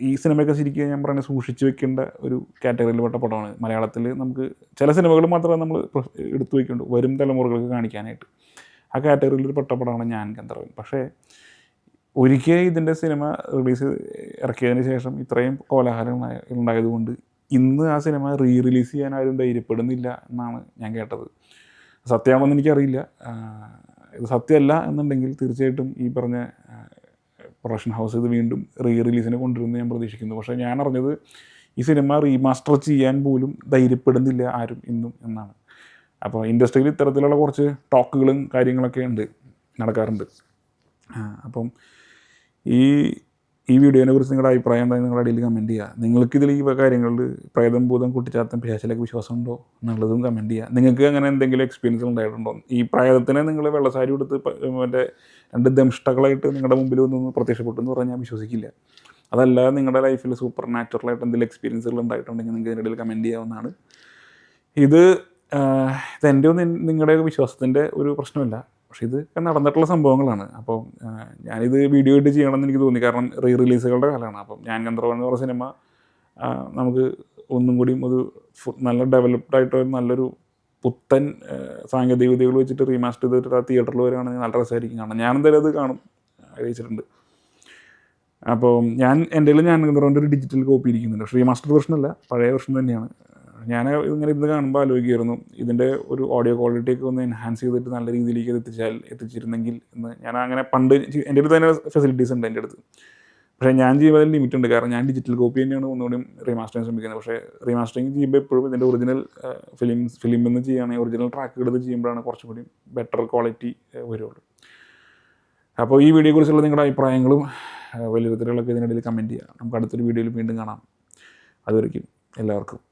ഈ സിനിമയൊക്കെ ശരിക്കും ഞാൻ പറയുന്നത് സൂക്ഷിച്ചു വെക്കേണ്ട ഒരു കാറ്റഗറിയിൽ പെട്ട പടമാണ്. മലയാളത്തിൽ നമുക്ക് ചില സിനിമകൾ മാത്രമേ നമ്മൾ എടുത്തു വയ്ക്കുള്ളൂ വരും തലമുറകൾക്ക് കാണിക്കാനായിട്ട്. ആ കാറ്റഗറിയിൽ പെട്ട പടമാണ് ഞാൻ ഗന്ധർവൻ. പക്ഷേ ഒരിക്കൽ ഇതിന്റെ സിനിമ റിലീസ് ഇറക്കിയതിന് ശേഷം ഇത്രയും കോലാഹലം ഉണ്ടായ- ഉണ്ടായതുകൊണ്ട് ഇന്ന് ആ സിനിമ റീ റിലീസ് ചെയ്യാൻ ആരും ധൈര്യപ്പെടുന്നില്ല എന്നാണ് ഞാൻ കേട്ടത്. സത്യമാണെന്ന് എനിക്കറിയില്ല. ഇത് സത്യമല്ല എന്നുണ്ടെങ്കിൽ തീർച്ചയായിട്ടും ഈ പറഞ്ഞ പ്രൊഡക്ഷൻ ഹൗസ് ഇത് വീണ്ടും റീ റിലീസിന് കൊണ്ടുവരുമെന്ന് ഞാൻ പ്രതീക്ഷിക്കുന്നു. പക്ഷേ ഞാൻ അറിഞ്ഞത് ഈ സിനിമ റീമാസ്റ്റർ ചെയ്യാൻ പോലും ധൈര്യപ്പെടുന്നില്ല ആരും ഇന്നും എന്നാണ്. അപ്പോൾ ഇൻഡസ്ട്രിയിൽ ഇത്തരത്തിലുള്ള കുറച്ച് ടോക്കുകളും കാര്യങ്ങളൊക്കെ ഉണ്ട് നടക്കാറുണ്ട്. അപ്പം ഈ ഈ വീഡിയോനെ കുറിച്ച് നിങ്ങളുടെ അഭിപ്രായം എന്തായാലും നിങ്ങളുടെ ഇടയിൽ കമന്റ് ചെയ്യുക നിങ്ങൾക്കിതിൽ ഈ കാര്യങ്ങളിൽ പ്രേതം ഭൂതം കുട്ടിച്ചാത്തം വിശ്വാസം വിശ്വാസമുണ്ടോ? എന്നുള്ളതും കമന്റ് ചെയ്യുക നിങ്ങൾക്ക് അങ്ങനെ എന്തെങ്കിലും എക്സ്പീരിയൻസ് ഉണ്ടായിട്ടുണ്ടോ? ഈ പ്രേതത്തിനെ നിങ്ങൾ വെള്ളസാരി കൊടുത്ത് മറ്റേ രണ്ട് ദംഷ്ടകളായിട്ട് നിങ്ങളുടെ മുമ്പിൽ വന്ന് പ്രത്യക്ഷപ്പെട്ടു എന്ന് പറഞ്ഞാൽ ഞാൻ വിശ്വസിക്കില്ല. അതല്ല നിങ്ങളുടെ ലൈഫിൽ സൂപ്പർ നാച്ചുറലായിട്ട് എന്തെങ്കിലും എക്സ്പീരിയൻസുകൾ ഉണ്ടായിട്ടുണ്ടെങ്കിൽ നിങ്ങൾക്ക് ഇതിനിടയിൽ കമന്റ് ചെയ്യാവുന്നതാണ്. ഇത് ഇതെന്റെ ഒന്നും നിങ്ങളുടെ വിശ്വാസത്തിന്റെ ഒരു പ്രശ്നമല്ല. പക്ഷേ ഇത് നടന്നിട്ടുള്ള സംഭവങ്ങളാണ്. അപ്പോൾ ഞാനിത് വീഡിയോ ആയിട്ട് ചെയ്യണമെന്ന് എനിക്ക് തോന്നി. കാരണം റീ റിലീസുകളുടെ കാലമാണ്. അപ്പം ഞാൻ ഗന്ധർവൻ എന്ന് പറഞ്ഞ സിനിമ നമുക്ക് ഒന്നും കൂടിയും ഒരു നല്ല ഡെവലപ്ഡ് ആയിട്ട് നല്ലൊരു പുത്തൻ സാങ്കേതിക വിദ്യകൾ വെച്ചിട്ട് റീമാസ്റ്റർ ചെയ്തിട്ട് ആ തിയേറ്ററിൽ വരികയാണെങ്കിൽ നല്ല രസമായിരിക്കും. കാണാം ഞാൻ എന്തായാലും അത് കാണും. അറിയിച്ചിട്ടുണ്ട് അപ്പോൾ ഞാൻ എന്റെ ഞാൻ ഗന്ധർവന്റെ ഒരു ഡിജിറ്റൽ കോപ്പി ഇരിക്കുന്നുണ്ട്. റീമാസ്റ്റർ വെർഷൻ അല്ല. പഴയ വെർഷൻ തന്നെയാണ്. ഞാൻ ഇങ്ങനെ ഇത് കാണുമ്പോൾ ആലോചിക്കുമായിരുന്നു ഇതിന്റെ ഒരു ഓഡിയോ ക്വാളിറ്റി ഒക്കെ ഒന്ന് എൻഹാൻസ് ചെയ്തിട്ട് നല്ല രീതിയിലേക്ക് എത്തിച്ചാൽ എത്തിച്ചിരുന്നെങ്കിൽ എന്ന്. ഞാൻ അങ്ങനെ പണ്ട് എന്റെ അടുത്ത് തന്നെ ഫെസിലിറ്റീസ് ഉണ്ട് എന്റെ അടുത്ത്. പക്ഷേ ഞാൻ ചെയ്യുമ്പോൾ ലിമിറ്റ് ഉണ്ട്. കാരണം ഞാൻ ഡിജിറ്റൽ കോപ്പി തന്നെയാണ് ഒന്നുകൂടി റീമാസ്റ്ററിങ് ശ്രമിക്കുന്നത്. പക്ഷേ റീമാസ്റ്ററിങ് ചെയ്യുമ്പോൾ എപ്പോഴും ഇതിന്റെ ഒറിജിനൽ ഫിലിം ഫിലിമിൽ നിന്ന് ചെയ്യുകയാണെങ്കിൽ ഒറിജിനൽ ട്രാക്ക് എടുത്ത് ചെയ്യുമ്പോഴാണ് കുറച്ചും കൂടി ബെറ്റർ ക്വാളിറ്റി വരുള്ളൂ. അപ്പോൾ ഈ വീഡിയോയെക്കുറിച്ചുള്ള നിങ്ങളുടെ അഭിപ്രായങ്ങളും വലിയ വിലയിരുത്തലുകളൊക്കെ ഇതിനിടയിൽ കമന്റ് ചെയ്യുക നമുക്ക് അടുത്തൊരു വീഡിയോയിൽ വീണ്ടും കാണാം. അതുവരെയ്ക്കും എല്ലാവർക്കും.